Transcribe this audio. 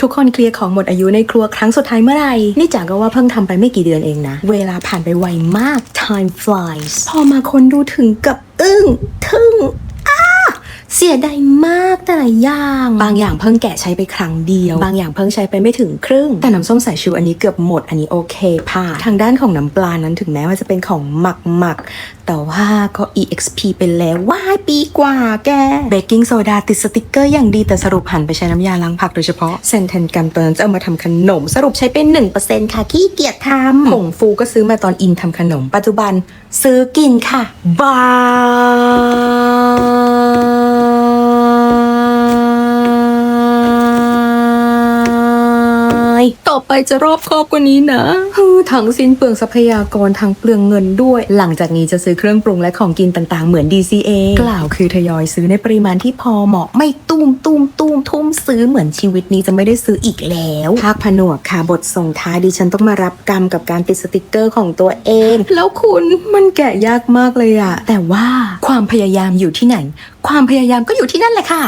ทุกคนเคลียร์ของหมดอายุในครัวครั้งสุดท้ายเมื่อไหร่ นี่จ๋าก็ว่าเพิ่งทำไปไม่กี่เดือนเองนะ เวลาผ่านไปไวมาก time flies พอมาคนดูถึงกับอึ้งทึ่ง เสียดายมากแต่ละอย่าง บางอย่างเพิ่งแกะใช้ไปครั้งเดียว บางอย่างเพิ่งใช้ไปไม่ถึงครึ่ง แต่น้ำส้มสายชูอันนี้เกือบหมดอันนี้โอเคผ่านทางด้านของน้ำปลานั้นถึงแม้ว่าจะเป็นของหมักหมักๆแต่ว่าก็ exp ไปแล้วว้ายปีกว่าแกเบกกิ้งโซดาติดสติกเกอร์อย่างดีแต่สรุปหันไปใช้น้ำยาล้างผักโดยเฉพาะเซนเทนกันตัวนั้นจะเอามาทำขนม สรุปใช้เป็น 1%ค่ะขี้เกียจทำผงฟูก็ซื้อมาตอนอินทำขนม ปัจจุบันซื้อกินค่ะบาย ต่อไปจะรอบครอบกว่านี้นะทั้งสิ้นเปลืองทรัพยากรทั้งเปลืองเงินด้วย หลังจากนี้จะซื้อเครื่องปรุงและของกินต่างๆ เหมือน DCA กล่าวคือทยอยซื้อในปริมาณที่พอเหมาะไม่ตุ้มตุ้มตุ้มทุ่มซื้อเหมือนชีวิตนี้จะไม่ได้ซื้ออีกแล้วภาคผนวกค่ะบทส่งท้ายดิฉันต้องมารับกรรมกับการติดสติกเกอร์ของตัวเอง แล้วคุณมันแกะยากมากเลยอะแต่ว่าความพยายามอยู่ที่ไหน ความพยายามก็อยู่ที่นั่นแหละค่ะ